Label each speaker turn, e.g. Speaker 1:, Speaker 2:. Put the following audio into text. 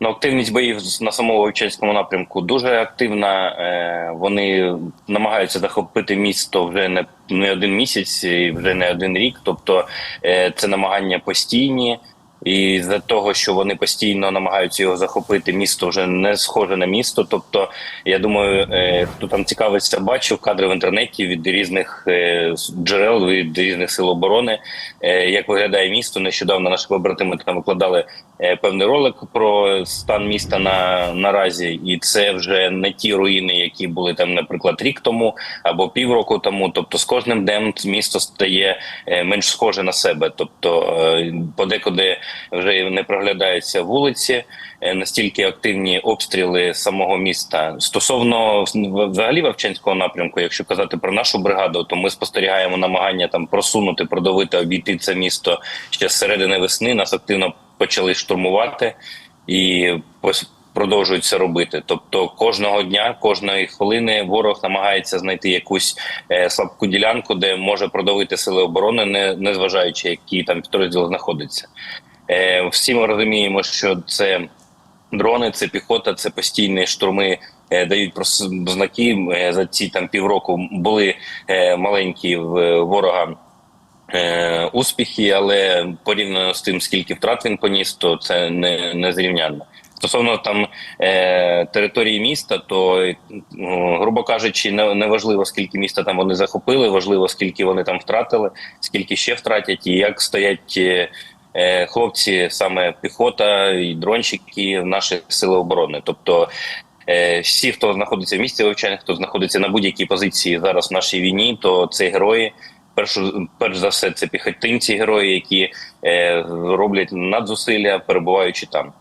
Speaker 1: Ну, активність боїв на самому Вовчанському напрямку дуже активна. Е, Вони намагаються захопити місто вже не, не один місяць, і вже не один рік. Тобто е, це намагання постійні. І за того, що вони постійно намагаються його захопити, місто вже не схоже на місто. Тобто, я думаю, е, хто там цікавиться, бачив кадри в інтернеті від різних е, джерел, від різних сил оборони, е, як виглядає місто. Нещодавно наші побратими там викладали певний ролик про стан міста на наразі, і це вже не ті руїни, які були там, наприклад, рік тому або півроку тому. Тобто, з кожним днем місто стає менш схоже на себе. Тобто, подекуди вже не проглядаються вулиці, е, настільки активні обстріли самого міста. Стосовно взагалі Вовчанського напрямку, якщо казати про нашу бригаду, то ми спостерігаємо намагання там просунути, продавити, обійти це місто ще з середини весни. Нас активно почали штурмувати і продовжують це робити. Тобто кожного дня, кожної хвилини ворог намагається знайти якусь е, слабку ділянку, де може продавити сили оборони, не, не зважаючи, які там підрозділ знаходиться. Е, всі ми розуміємо, що це дрони, це піхота, це постійні штурми. е, Дають прос- знаки е, за ці там півроку були маленькі в ворога успіхи, але порівняно з тим, скільки втрат він поніс, то це не, не зрівнянно. Стосовно там е, території міста, то е, грубо кажучи, не, не важливо скільки міста там вони захопили, важливо скільки вони там втратили, скільки ще втратять, і як стоять хлопці, саме піхота і дронщики, наші сили оборони. Тобто е, всі, хто знаходиться в місті вивчання, хто знаходиться на будь-якій позиції зараз в нашій війні, то це герої. Першу перш за все, це піхотинці, герої, які е, роблять надзусилля, перебуваючи там.